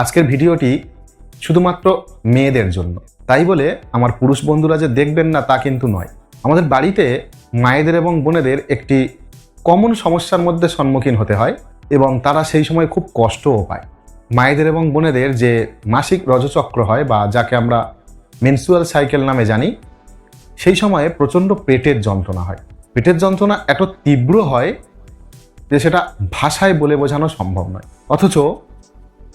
আজকের ভিডিওটি শুধুমাত্র মেয়েদের জন্য। তাই বলে আমার পুরুষ বন্ধুরা যে দেখবেন না তা কিন্তু নয়। আমাদের বাড়িতে মায়েদের এবং বোনেদের একটি কমন সমস্যার মধ্যে সম্মুখীন হতে হয় এবং তারা সেই সময় খুব কষ্টও পায়। মায়েদের এবং বোনেদের যে মাসিক রজচক্র হয় বা যাকে আমরা মেনসুয়াল সাইকেল নামে জানি, সেই সময়ে প্রচণ্ড পেটের যন্ত্রণা হয়। পেটের যন্ত্রণা এত তীব্র হয় যে সেটা ভাষায় বলে বোঝানো সম্ভব নয়। অথচ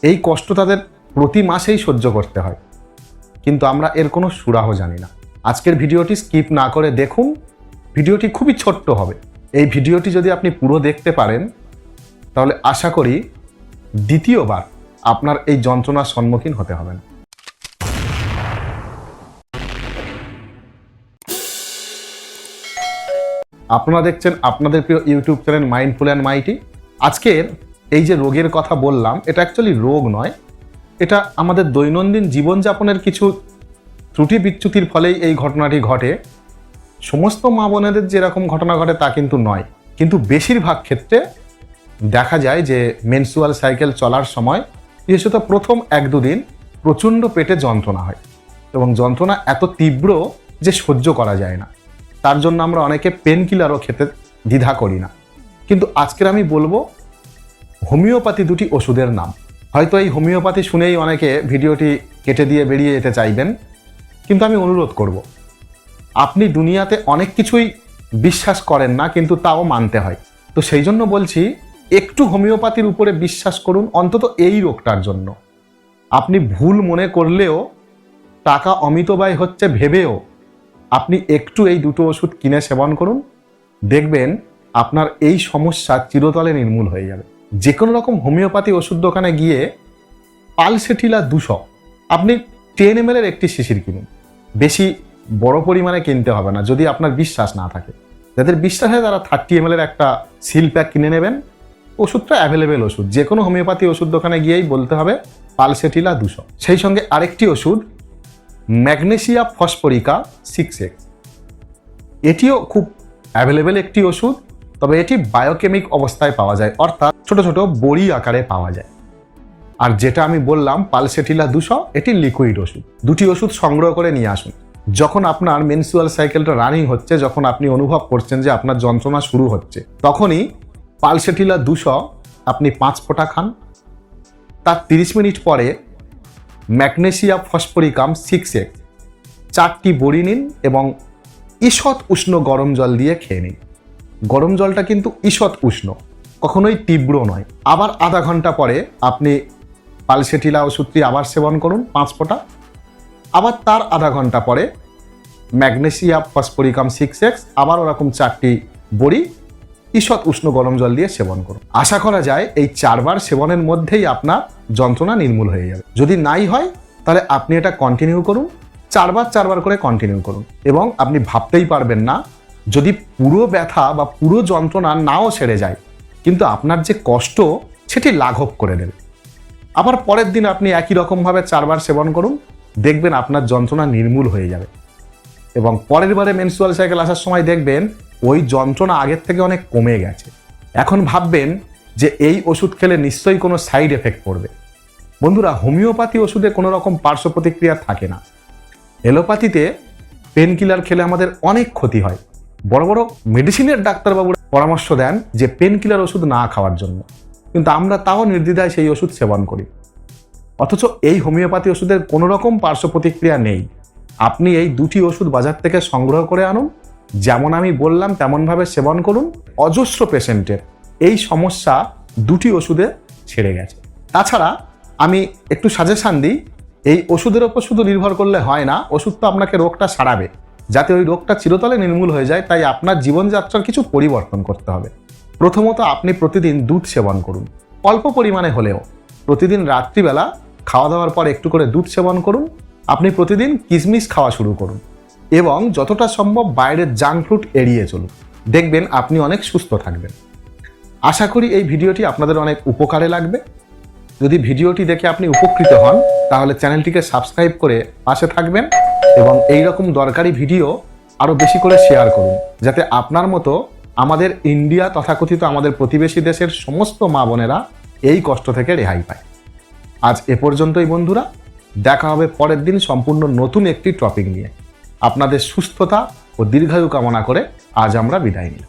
এই কষ্ট তাদের প্রতি মাসেই সহ্য করতে হয়। কিন্তু আমরা এর কোনো সুরাহ জানি না। আজকের ভিডিওটি স্কিপ না করে দেখুন। ভিডিওটি খুবই ছোট্ট হবে। এই ভিডিওটি যদি আপনি পুরো দেখতে পারেন, তাহলে আশা করি দ্বিতীয়বার আপনার এই যন্ত্রণার সম্মুখীন হতে হবে না। আপনারা দেখছেন আপনাদের প্রিয় YouTube channel mindful and mighty. আজকের এই যে রোগের কথা বললাম, এটা অ্যাকচুয়ালি রোগ নয়। এটা আমাদের দৈনন্দিন জীবনযাপনের কিছু ত্রুটি বিচ্যুতির ফলেই এই ঘটনাটি ঘটে। সমস্ত মা বোনেদের যেরকম ঘটনা ঘটে, তা কিন্তু নয়। কিন্তু বেশিরভাগ ক্ষেত্রে দেখা যায় যে মেনসুয়াল সাইকেল চলার সময়, বিশেষত প্রথম এক দুদিন প্রচণ্ড পেটে যন্ত্রণা হয় এবং যন্ত্রণা এত তীব্র যে সহ্য করা যায় না। তার জন্য আমরা অনেকে পেন কিলারও খেতে দ্বিধা করি না। কিন্তু আজকের আমি বলব হোমিওপ্যাথি দুটি ওষুধের নাম। হয়তো এই হোমিওপ্যাথি শুনেই অনেকে ভিডিওটি কেটে দিয়ে বেরিয়ে যেতে চাইবেন, কিন্তু আমি অনুরোধ করব। আপনি দুনিয়াতে অনেক কিছুই বিশ্বাস করেন না, কিন্তু তাও মানতে হয়। তো সেই জন্য বলছি, একটু হোমিওপ্যাথির উপরে বিশ্বাস করুন, অন্তত এই রোগটার জন্য। আপনি ভুল মনে করলেও টাকা অমিত হচ্ছে ভেবেও আপনি একটু এই দুটো ওষুধ কিনে সেবন করুন, দেখবেন আপনার এই সমস্যা চিরতলে নির্মূল হয়ে যাবে। যে কোনো রকম হোমিওপ্যাথি ওষুধ দোকানে গিয়ে পালসেটিলা দুশো। আপনি টেন এম এর একটি শিশির কিনুন। বেশি বড় পরিমাণে কিনতে হবে না, যদি আপনার বিশ্বাস না থাকে। যাদের বিশ্বাস হয় তারা থার্টি এম এর একটা সিল প্যাক কিনে নেবেন। ওষুধটা অ্যাভেলেবেল ওষুধ যে কোনো হোমিওপ্যাথি ওষুধ দোকানে গিয়েই বলতে হবে পালসেটিলা দুশো। সেই সঙ্গে আরেকটি ওষুধ, ম্যাগনেসিয়া ফসফরিকা সিক্স এক্স এটিও খুব অ্যাভেলেবেল একটি ওষুধ, তবে এটি বায়োকেমিক অবস্থায় পাওয়া যায়। অর্থাৎ ছোট ছোট বড়ি আকারে পাওয়া যায়। আর যেটা আমি বললাম, পালসেটিলা দুশো, এটি লিকুইড ওষুধ। দুটি ওষুধ সংগ্রহ করে নিয়ে আসুন। যখন আপনার মেনসুয়াল সাইকেলটা রানিং হচ্ছে, যখন আপনি অনুভব করছেন যে আপনার যন্ত্রণা শুরু হচ্ছে, তখনই পালসেটিলা দুশো আপনি পাঁচ ফোঁটা খান। তার তিরিশ মিনিট পরে ম্যাগনেসিয়া ফসফরিকাম সিক্স এক্স চারটি বড়ি নিন এবং ঈষৎ উষ্ণ গরম জল দিয়ে খেয়ে নিন। গরম জলটা কিন্তু ঈষৎ উষ্ণ। কখনোই তীব্র নয়। আবার আধা ঘণ্টা পরে আপনি পালসেটিলা ওষুধটি আবার সেবন করুন, পাঁচ ফোঁটা। আবার তার আধা ঘণ্টা পরে ম্যাগনেসিয়া ফসফরিকাম সিক্স এক্স, আবার ওরকম চারটি বড়ি, ঈষৎ উষ্ণ গরম জল দিয়ে সেবন করুন। আশা করা যায় এই চারবার সেবনের মধ্যেই আপনার যন্ত্রণা নির্মূল হয়ে যাবে। যদি নাই হয়, তাহলে আপনি এটা কন্টিনিউ করুন, চারবার চারবার করে কন্টিনিউ করুন। এবং আপনি ভাবতেই পারবেন না, যদি পুরো ব্যথা বা পুরো যন্ত্রণা নাও সেরে যায় কিন্তু আপনার যে কষ্ট, সেটি লাঘব করে দেবে। আবার পরের দিন আপনি একই রকমভাবে চারবার সেবন করুন, দেখবেন আপনার যন্ত্রণা নির্মূল হয়ে যাবে। এবং পরের বারে মেনসুয়াল সাইকেল আসার সময় দেখবেন, ওই যন্ত্রণা আগের থেকে অনেক কমে গেছে। এখন ভাববেন যে এই ওষুধ খেলে নিশ্চয়ই কোনো সাইড এফেক্ট পড়বে। বন্ধুরা, হোমিওপ্যাথি ওষুধে কোনো রকম পার্শ্ব প্রতিক্রিয়া থাকে না। এলোপ্যাথিতে পেন কিলার খেলে আমাদের অনেক ক্ষতি হয়। বড় বড় মেডিসিনের ডাক্তারবাবুরা পরামর্শ দেন যে পেন কিলার ওষুধ না খাওয়ার জন্য। কিন্তু আমরা তাও নির্দ্বিধায় সেই ওষুধ সেবন করি। অথচ এই হোমিওপ্যাথি ওষুধের কোনো রকম পার্শ্ব প্রতিক্রিয়া নেই। আপনি এই দুটি ওষুধ বাজার থেকে সংগ্রহ করে আনুন। যেমন আমি বললাম, তেমনভাবে সেবন করুন। অজস্র পেশেন্টের এই সমস্যা দুটি ওষুধে ছেড়ে গেছে। তাছাড়া আমি একটু সাজেশান দিই, এই ওষুধের ওপর শুধু নির্ভর করলে হয় না, ওষুধ তো আপনাকে রোগটা সারাবে। যাতে ওই রোগটা চিরতলে নির্মূল হয়ে যায়, তাই আপনার জীবনযাত্রার কিছু পরিবর্তন করতে হবে। প্রথমত আপনি প্রতিদিন দুধ সেবন করুন। অল্প পরিমাণে হলেও প্রতিদিন রাত্রিবেলা খাওয়া দাওয়ার পর একটু করে দুধ সেবন করুন। আপনি প্রতিদিন কিশমিশ খাওয়া শুরু করুন এবং যতটা সম্ভব বাইরের জাঙ্ক ফ্রুট এড়িয়ে চলুন। দেখবেন আপনি অনেক সুস্থ থাকবেন। আশা করি এই ভিডিওটি আপনাদের অনেক উপকারে লাগবে। যদি ভিডিওটি দেখে আপনি উপকৃত হন, তাহলে চ্যানেলটিকে সাবস্ক্রাইব করে পাশে থাকবেন। এবং এই রকম দরকারি ভিডিও আরও বেশি করে শেয়ার করুন, যাতে আপনার মতো আমাদের ইন্ডিয়া তথাকথিত আমাদের প্রতিবেশী দেশের সমস্ত মা বোনেরা এই কষ্ট থেকে রেহাই পায়। আজ এ পর্যন্তই বন্ধুরা, দেখা হবে পরের দিন সম্পূর্ণ নতুন একটি টপিক নিয়ে। আপনাদের সুস্থতা ও দীর্ঘায়ু কামনা করে আজ আমরা বিদায় নিই